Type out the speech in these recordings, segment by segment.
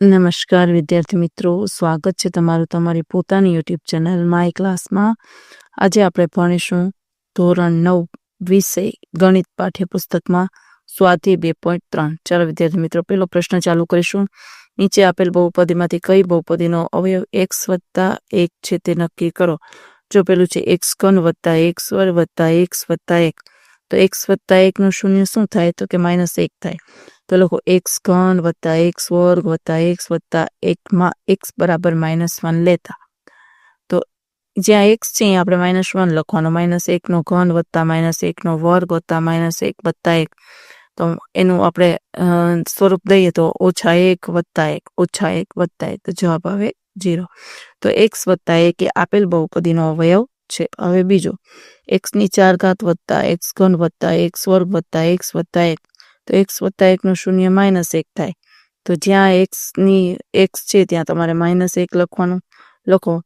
નમસ્કાર વિદ્યાર્થી મિત્રો, સ્વાગત છે તમારું તમારી પોતાની યુટ્યુબ ચેનલ માય ક્લાસમાં આજે આપણે ભણીશું ધોરણ નવ વિષય ગણિત પાઠ્યપુસ્તકમાં સ્વાધ્યાય બે પોઈન્ટ ત્રણ. ચાલો વિદ્યાર્થી મિત્રો, પેલો પ્રશ્ન ચાલુ કરીશું. નીચે આપેલ બહુપદીમાંથી કઈ બહુપદીનો અવયવ એક્સ વત્તા એક છે તે નક્કી કરો. જો પેલું છે એક્સ ઘન વત્તા એક, સ્વર વત્તા એક્સ વત્તા એક. તો એક્સ વત્તા એકનું શૂન્ય શું થાય? તો કે માઇનસ એક થાય. તો લખો એક્સ ઘન વત્તા એક્સ વર્ગ વત્તા એક્સ વત્તા એકમાં એક્સ બરાબર માઇનસ વન લેતા. તો જ્યાં એક્સ છે આપણે માઇનસ વન લખવાનો. માઇનસ એકનો ઘન વત્તા માઇનસ એકનો વર્ગ વત્તા માઇનસ એક વત્તા એક. તો એનું આપણે સ્વરૂપ દઈએ તો ઓછા એક વત્તા એક, ઓછા એક વત્તા એક. તો જવાબ આવે જીરો તો એક્સ વત્તા એક એ આપેલ બહુપદીનો અવયવ છે. હવે બીજો. એક્સની ચાર ઘાત વત્તા એક્સ ઘન વત્તા એક્સ વર્ગ વત્તા એક્સ વત્તા એક તો એક્સ વત્તા એકનું શૂન્ય માઇનસ એક થાય. તો જ્યાં એક્સની એક્સ છે, ત્યાં તમારે માઇનસ એક લખવાનું. લખો.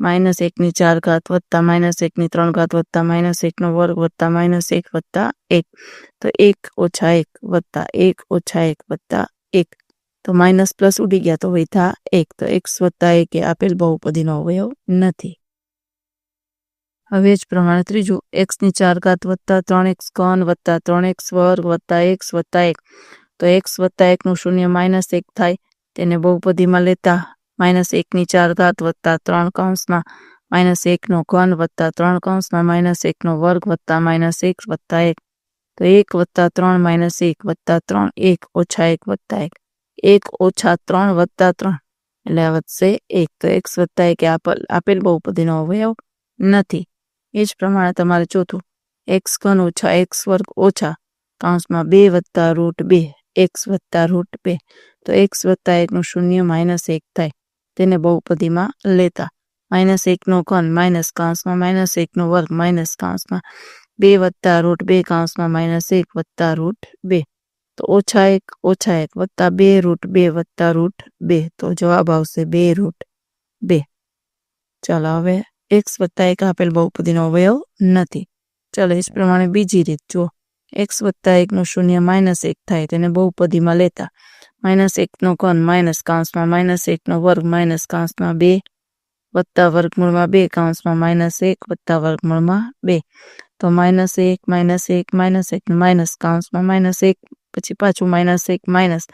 માઇનસ એકની ચાર ઘાત વત્તા માઇનસ એકની ત્રણ ઘાત વત્તા માઇનસ એકનો વર્ગ વત્તા માઇનસ એક વત્તા એક. તો એક ઓછા એક વત્તા એક ઓછા એક વત્તા એક. તો માઇનસ પ્લસ ઉડી ગયા તો વધ્યા એક. તો એક્સ વત્તા એક એ આપેલ બહુપદીનો અવયવ નથી. હવે જ પ્રમાણે ત્રીજું એક્સની ચાર ઘાત વત્તા ત્રણ એક્સ ઘન વત્તા ત્રણ એક્સ વર્ગ વત્તા એક્સ વત્તા એક. તો એક્સ વત્તા એકનું શૂન્ય માઇનસ એક થાય, તેને બહુપદીમાં લેતા માઇનસ એકની ચાર ઘાત વત્તા ત્રણ કૌંસમાં માઇનસ એકનો ઘન વત્તા ત્રણ કૌંસમાં માઇનસ એકનો વર્ગ વત્તા માઇનસ એક વત્તા એક. તો એક વત્તા ત્રણ માઇનસ એક વત્તા ત્રણ, એક ઓછા એક વત્તા એક. એક ઓછા ત્રણ વત્તા ત્રણ. એટલે વધશે એક. તો એક્સ વત્તા એક આપેલ બહુપદીનો અવયવ નથી. એ જ પ્રમાણે તમારે ચોથું એક્સ ઘન ઓછા એક્સ વર્ગ ઓછા કાઉન્સમાં બે વત્તા રૂટ બે, એક્સ વત્તા રૂટ બે. તો એક્સ વત્તા એકનું શૂન્ય માઇનસ એક થાય. તેને બહુપદીમાં લેતા. માઇનસ એકનો ઘન માઇનસ કાઉન્સમાં માઇનસ એકનો વર્ગ માઇનસ કાઉન્સમાં બે વત્તા રૂટ બે, કાઉન્સમાં માઇનસ એક વત્તા રૂટ બે. તો ઓછા એક ઓછા એક વત્તા બે રૂટ બે વત્તા રૂટ બે. તો જવાબ આવશે બે રૂટ બે. ચાલો હવે એક્સ વત્તા એક આપેલ બહુપદીનો અવયવ નથી. ચાલો એ જ પ્રમાણે બીજી રીત જુઓ. એક્સ વત્તા એકનું શૂન્ય માઇનસ એક થાય તેને બહુપદીમાં લેતા. માઇનસ એકનો ઘન માઇનસ કાંસમાં માઇનસ એકનો વર્ગ માઇનસ કાંસમાં બે વત્તા વર્ગમૂળમાં બે કાંસમાં માઇનસ એક વત્તા વર્ગમૂળમાં બે. તો માઇનસ એક માઇનસ એક માઇનસ એક માઇનસ કાંસમાં માઇનસ એક પછી પાછું માઇનસ એક માઇનસ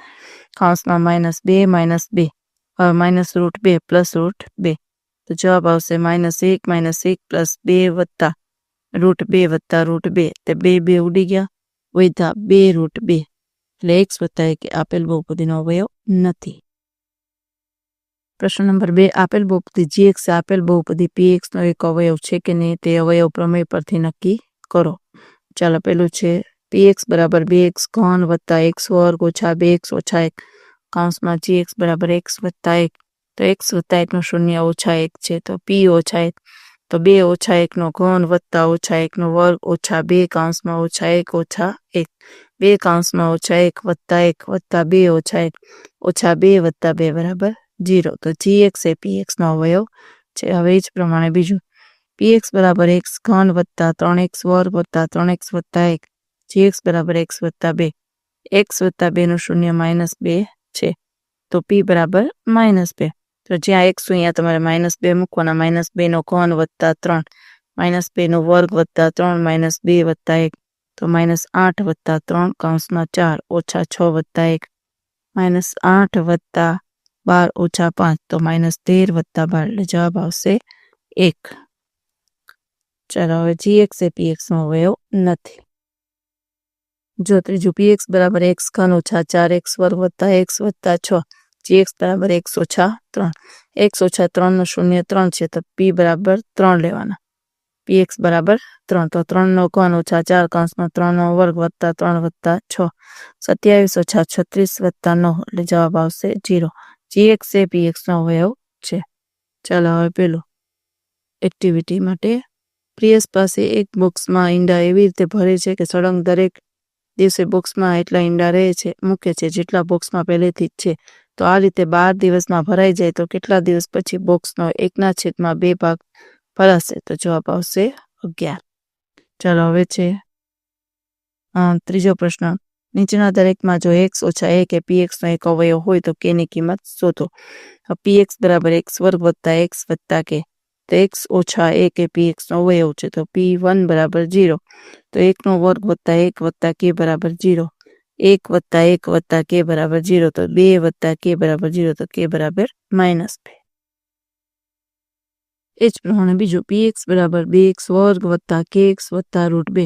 કાંસમાં માઇનસ બે માઇનસ બે. હવે માઇનસ રૂટ બે પ્લસ રૂટ બે. તો જવાબ આવશે માઇનસ એક માઇનસ એક પ્લસ બે વત્તા રૂટ બે વત્તા રૂટ બે તે બે બે ઉડી ગયા વધ્યા બે રૂટ બે એટલે એક્સ વત્તા એક એ આપેલ બહુપદીનો અવયવ નથી પ્રશ્ન નંબર બે આપેલ બહુપદી જી એક્સ આપેલ બહુપદી પી એક્સ નો એક અવયવ છે કે નહીં તે અવયવ પ્રમેય પરથી નક્કી કરો ચાલો પેલું છે પી એક્સ બરાબર બે એક્સ ઘન વત્તા એક્સ વર્ગ ઓછા બે એક્સ ઓછા એક કૌંસમાં જી એક્સ બરાબર એક્સ વત્તા એક તો એક્સ વત્તા એકનું શૂન્ય ઓછા એક છે તો પી ઓછા એક. તો બે ઓછા એકનો ઘન વત્તા ઓછા એકનો વર્ગ ઓછા બે કૌંસમાં ઓછા એક ઓછા એક. બે કૌંસમાં ઓછા એક વત્તા એક વત્તા બે ઓછા એક. ઓછા બે વત્તા બે બરાબર જીરો. તો જી એક્સ એ પી એક્સનો અવયવ છે. હવે એ જ પ્રમાણે બીજું. પી એક્સ બરાબર એક્સ ઘન વત્તા ત્રણ એક્સ વર્ગ વત્તા ત્રણ એક્સ વત્તા એક. જી એક્સ બરાબર એક્સ વત્તા બે. એક્સ વત્તા બેનું શૂન્ય માઇનસ બે છે. તો પી બરાબર માઇનસ બે. તો જ્યાં એક્સ અહીંયા તમારે માઇનસ બે મૂકવાના માઇનસ બે નો ઘન વત્તા ત્રણ માઇનસ બે નો વર્ગ વત્તા ત્રણ માઇનસ બે વત્તા એક, તો માઇનસ આઠ વત્તા ત્રણ કૌંસમાં ચાર, ઓછા છ વત્તા એક માઇનસ આઠ વત્તા બાર, ઓછા પાંચ, તો માઇનસ તેર વત્તા બાર, એટલે જવાબ આવશે એક. ચાલો, હવે જી એક્સ એ પી એક્સ નો અવયવ નથી. જો ત્રીજું પી એક્સ બરાબર એક્સ ઘન ઓછા ચાર એક્સ વર્ગ વત્તા એક્સ વત્તા છ જી એક્સ બરાબર એક્સ ઓછા ત્રણ. એક્સ ઓછા ત્રણનો શૂન્ય, ત્રણ છે તો પી બરાબર ત્રણ લેવાના. પી એક્સ બરાબર ત્રણ, તો ત્રણ નો ઘન ઓછા ચાર કૌંસમાં ત્રણનો વર્ગ વત્તા ત્રણ વત્તા છ. સત્યાવીસ ઓછા છત્રીસ વત્તા નવ, એટલે જવાબ આવશે જીરો જી એક્સ એ પી એક્સ નો અવયવ છે. ચાલો હવે પેલું. એક્ટિવિટી માટે પ્રિયસ પાસે એક બોક્સમાં ઈંડા એવી રીતે ભરે છે કે સળંગ દરેક દિવસે બોક્સમાં એટલા ઈંડા રહે છે, મૂકે છે જેટલા બોક્સમાં પહેલેથી જ છે. તો આ રીતે બાર દિવસમાં ભરાઈ જાય તો કેટલા દિવસ પછી બોક્સનો એકના છેદમાં બે ભાગ ભરાશે? તો જવાબ આવશે અગિયાર. ચાલો હવે છે ત્રીજો પ્રશ્ન. નીચેના દરેકમાં જો એક્સ ઓછા એક કે પી એક્સનો એક અવયવ હોય તો કેની કિંમત શોધો. પી એક્સ બરાબર એક્સ વર્ગ વત્તા એક્સ વત્તા કે તો એક્સ ઓછા એ પી એક્સનો અવયવ છે તો પી વન બરાબર જીરો તો એકનો વર્ગ વત્તા એક વત્તા કે બરાબર જીરો એક વત્તા એક વત્તા કે બરાબર જીરો તો બે વત્તા કે બરાબર જીરો તો કે બરાબર માઇનસ બે. એ જ પ્રમાણે બીજું પી એક્સ બરાબર બે એક્સ વર્ગ વત્તા કે એક્સ વત્તા રૂટ બે.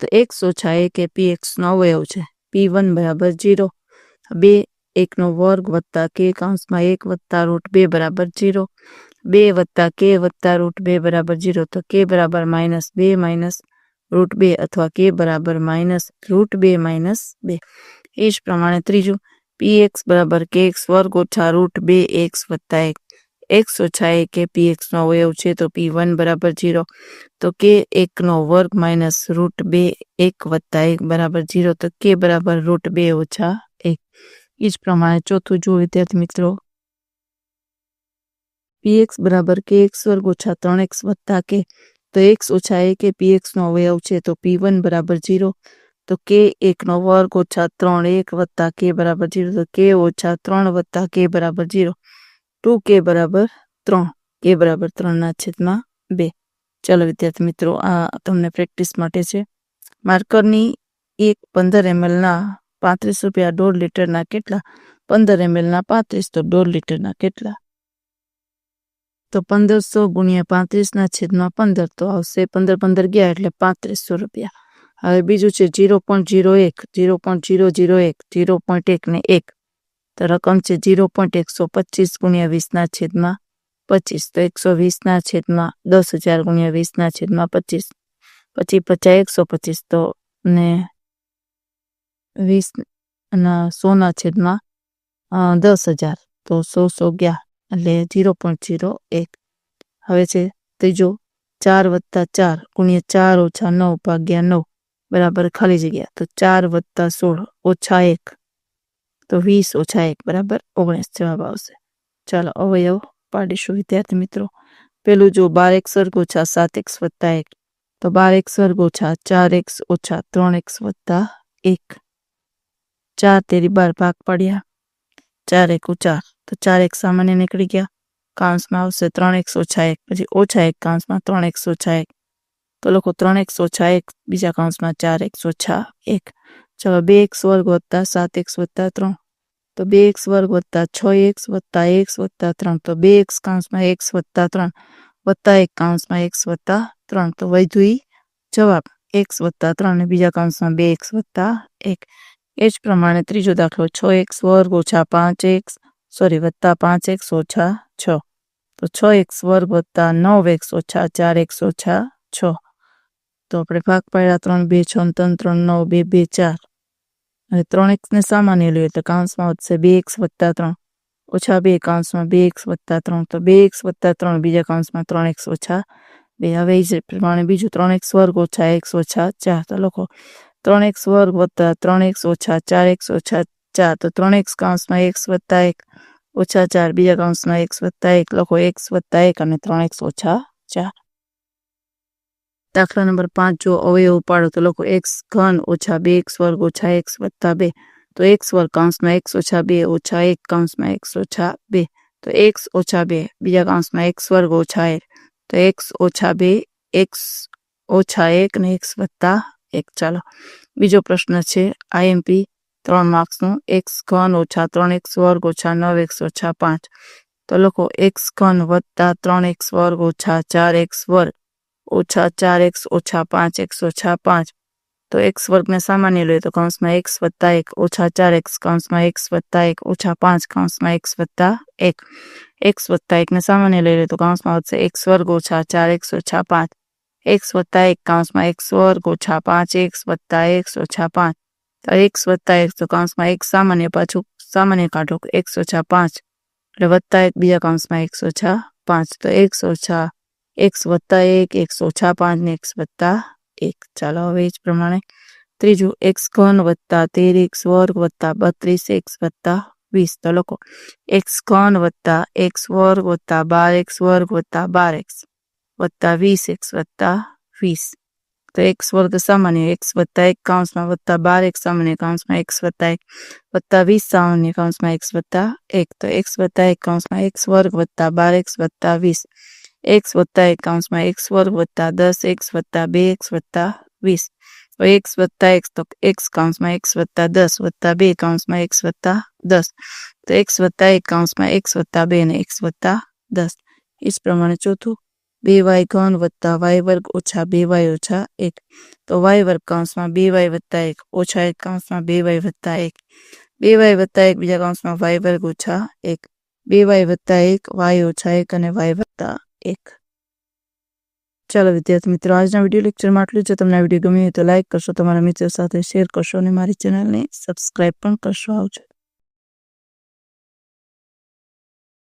તો એક્સ ઓછા એક એ પી એક્સનો અવયવ છે. પી વન બરાબર જીરો બે એકનો વર્ગ વત્તા કે કાંસમાં એક વત્તા રૂટ બે બરાબર જીરો બે વત્તા કે વત્તા રૂટ બે બરાબર જીરો તો કે બરાબર માઇનસ બે માઇનસ રૂટ બે અથવા કે બરાબર માઇનસ રૂટ બે માઇનસ બે એ જ પ્રમાણે ત્રીજું પી એક્સ બરાબર કે એક્સ વર્ગ ઓછા રૂટ બે એક્સ વત્તા એક એક્સ ઓછા એક એ પી એક્સનો અવયવ છે તો પી વન બરાબર જીરો તો કે એકનો વર્ગ માઇનસ રૂટ બે એક વત્તા એક બરાબર જીરો તો કે બરાબર રૂટ બે ઓછા એક એ જ પ્રમાણે ચોથું જુઓ વિદ્યાર્થી મિત્રો પી એક્સ બરાબર કે એક્સ વર્ગ ઓછા ત્રણ એક્સ વત્તા કે તો એક્સ ઓછા એક એ પી એક્સનો અવયવ છે તો પી વન બરાબર જીરો તો કે એકનો વર્ગ ઓછા ત્રણ એક વત્તા કે બરાબર જીરો તો કે ઓછા ત્રણ વત્તા કે બરાબર જીરો ટુ કે બરાબર ત્રણ. કે બરાબર ત્રણના છેદમાં બે. ચાલો વિદ્યાર્થી મિત્રો, આ તમને પ્રેક્ટિસ માટે છે. માર્કરની એક પંદર એમએલના પાંત્રીસ રૂપિયા દોઢ લીટરના કેટલા? પંદર એમએલના પાંત્રીસ તો દોઢ લીટરના કેટલા? તો પંદરસો ગુણ્યા પાંત્રીસના છેદમાં પંદર તો આવશે પંદર પંદર ગયા એટલે પાંત્રીસો રૂપિયા. હવે બીજું છે જીરો પોઈન્ટ જીરો એક, જીરો પોઈન્ટ જીરો જીરો એક, જીરો પોઈન્ટ એક ને એક. તો રકમ છે જીરો પોઈન્ટ એકસો પચીસ ગુણ્યા વીસના છેદમાં પચીસ, તો એકસો વીસના છેદમાં દસ હજાર ગુણ્યા વીસના છેદમાં પચીસ. પછી પચાસ એકસો પચીસ તો ને વીસ અને સોના છેદમાં દસ હજાર તો સો સો ગયા. એટલે જીરો પોઈન્ટ જીરો એક. હવે છે ત્રીજો ચાર વત્તા ચાર ગુણ્યા ચાર ઓછા નવ ભાગ્યા નવ. બરાબર ખાલી જગ્યા. તો ચાર વત્તા સોળ ઓછા એક. તો વીસ ઓછા એક. બરાબર? ઓગણીસ જવાબ આવશે. ચાલો અવયવ પાડીશું વિદ્યાર્થી મિત્રો. પેલું જો બાર એક્સ વર્ગ ઓછા સાત એક્સ વત્તા એક. તો બાર એક્સ વર્ગ ઓછા ચાર એક્સ ઓછા ત્રણ એક્સ વત્તા એક. ચાર તેરી બાર ભાગ પડ્યા. ચાર એક ચાર. તો ચાર એક સામાન્ય નીકળી ગયા કાંસમાં આવશે ત્રણ એક્સ ઓછા એક પછી ઓછા એક કાંસમાં ત્રણ એક્સ ઓછા એક તો લોકો ત્રણ એક્સ ઓછા એક બીજા કાંસમાં ચાર એક્સ ઓછા એક ચલો બે એક્સ વર્ગ વત્તા સાત એક્સ વત્તા ત્રણ તો બે એક્સ વર્ગ વત્તા છ એક્સ વત્તા એક્સ વત્તા ત્રણ તો બે એક્સ કાંસમાં એક્સ વત્તા ત્રણ વત્તા એક કાંસમાં એક્સ વત્તા ત્રણ તો વધુ જવાબ એક્સ વત્તા ત્રણ ને બીજા કાંસમાં બે એક્સ વત્તા એક એ જ પ્રમાણે ત્રીજો દાખલો છ એક્સ વર્ગ ઓછા પાંચ એક્સ સોરી, વત્તા પાંચ એક્સ ઓછા છ. તો છ એક્સ વર્ગ વત્તા નવ એક્સ ઓછા ચાર એક્સ ઓછા છ. તો આપણે ભાગ પાડ્યા ત્રણ, બે, છ ત્રણ ત્રણ, નવ, બે બે, ચાર. અને ત્રણ એક્સને સામાન્ય લઈએ એટલે કાંસમાં વધશે બે એક્સ વત્તા ત્રણ. ઓછા બે કાંસમાં બે એક્સ વત્તા ત્રણ. તો બે એક્સ વત્તા ત્રણ, બીજા કાંસમાં ત્રણ એક્સ ઓછા બે. હવે એ પ્રમાણે બીજું ત્રણ એક્સ વર્ગ ઓછા એક્સ ઓછા ચાર. તો લખો, ત્રણ એક્સ વર્ગ વત્તા ત્રણ એક્સ ઓછા ચાર, એક્સ ઓછા ચાર તો ત્રણ એક્સ કાંસમાં એક્સ વત્તા એક ઓછા ચાર બીજા કાંસમાં એક્સ વત્તા એક લખો એક્સ વત્તા એક અને ત્રણ એક્સ ઓછા ચાર દાખલા નંબર પાંચ જો અવયવ ઉપાડો તો લખો એક્સ ઘન ઓછા બે એક્સ વર્ગ ઓછા એક્સ વત્તા બે તો એક્સ વર્ગ કાંસમાં એક્સ ઓછા બે ઓછા એક કાંસમાં એક્સ ઓછા બે તો એક્સ ઓછા બે બીજા કાંસમાં એક્સ વર્ગ ઓછા એક તો એક્સ ઓછા બે એક્સ ઓછા એક ને એક્સ વત્તા એક ચાલો બીજો પ્રશ્ન છે આઈએમપી ત્રણ માર્ક્સનું, એક્સ ઘન ઓછા ત્રણ એક્સ વર્ગ ઓછા નવ એક્સ ઓછા પાંચ. તો લખો, એક્સ ઘન વત્તા ત્રણ એક્સ વર્ગ ઓછા ચાર એક્સ વર્ગ ઓછા ચાર એક્સ ઓછા પાંચ એક્સ ઓછા પાંચ. તો એક્સ વર્ગને સામાન્ય લઈએ તો કૌંસમાં એક્સ વત્તા એક ઓછા ચાર એક્સ, કૌંસમાં એક્સ વત્તા એક ઓછા પાંચ, કૌંસમાં એક્સ વત્તા એક. એક્સ વત્તા એકને સામાન્ય લઈ લે તો કૌંસમાં વધશે એક્સ વર્ગ ઓછા ચાર એક્સ ઓછા પાંચ. એક્સ વત્તા એક, કૌંસમાં એક્સ વર્ગ ઓછા પાંચ, એક્સ વત્તા એક્સ ઓછા પાંચ. તો એક્સ વત્તા એક તો કૌંસમાં એક સામાન્ય પાછું સામાન્ય કાઢો એક્સ ઓછા પાંચ. એટલે વત્તા એક બીજા કાઉન્સમાં એકસો ઓછા પાંચ. તો એક્સ ઓછા એક્સ વત્તા એક એક્સ ઓછા પાંચ ને એક્સ વત્તા એક. ચાલો હવે એ જ પ્રમાણે. ત્રીજું એક્સ ઘન વત્તા તેર એક્સ વર્ગ વત્તા બત્રીસ એક્સ વત્તા વીસ. તો લોકો એક્સ ઘન વત્તા એક્સ વર્ગ વત્તા બાર એક્સ વર્ગ વત્તા બાર એક્સ વત્તા વીસ એક્સ વત્તા વીસ. तो एक्स वर्ग सामान्य एक्स वत्ता एक काउंस में वत्ता बार एक सामान्य काउंस में एक्स वत्ता एक वत्ता वीस सामान्य काउंस में एक्स वत्ता एक तो एक्स वत्ता एक काउंस में एक्स वर्ग वत्ता बार एक्स वत्ता वीस एक्स वत्ता एक काउंस में एक्स वर्ग वत्ता दस एक्स वत्ता बे एक्स वत्ता वीस तो एक्स वत्ता एक तो एक्स काउंस में एक्स वत्ता दस वत्ता बे काउंस में एक्स वत्ता दस तो एक्स वत्ता एक काउंस में एक्स वत्ता बे ने एक्स वत्ता दस इस प्रमाणे चौथुं બે વાય ઘન વત્તા વાય વર્ગ ઓછા બે વાય ઓછા એક. તો વાય વર્ગ કાઉન્સમાં બે વાય વત્તા એક, ઓછા એક કાઉન્સમાં બે વાય વત્તા એક. બે વાય વત્તા એક બીજા કાઉન્સમાં વાય વર્ગ ઓછા એક. બે વાય વત્તા એક, વાય ઓછા એક અને વાય વત્તા એક. ચાલો વિદ્યાર્થી મિત્રો, આજના વીડિયો લેક્ચરમાં આટલું જો. તમને વીડિયો ગમ્યો હોય તો લાઇક કરશો, તમારા મિત્રો સાથે શેર કરશો અને મારી ચેનલને સબસ્ક્રાઈબ પણ કરશો આવજો.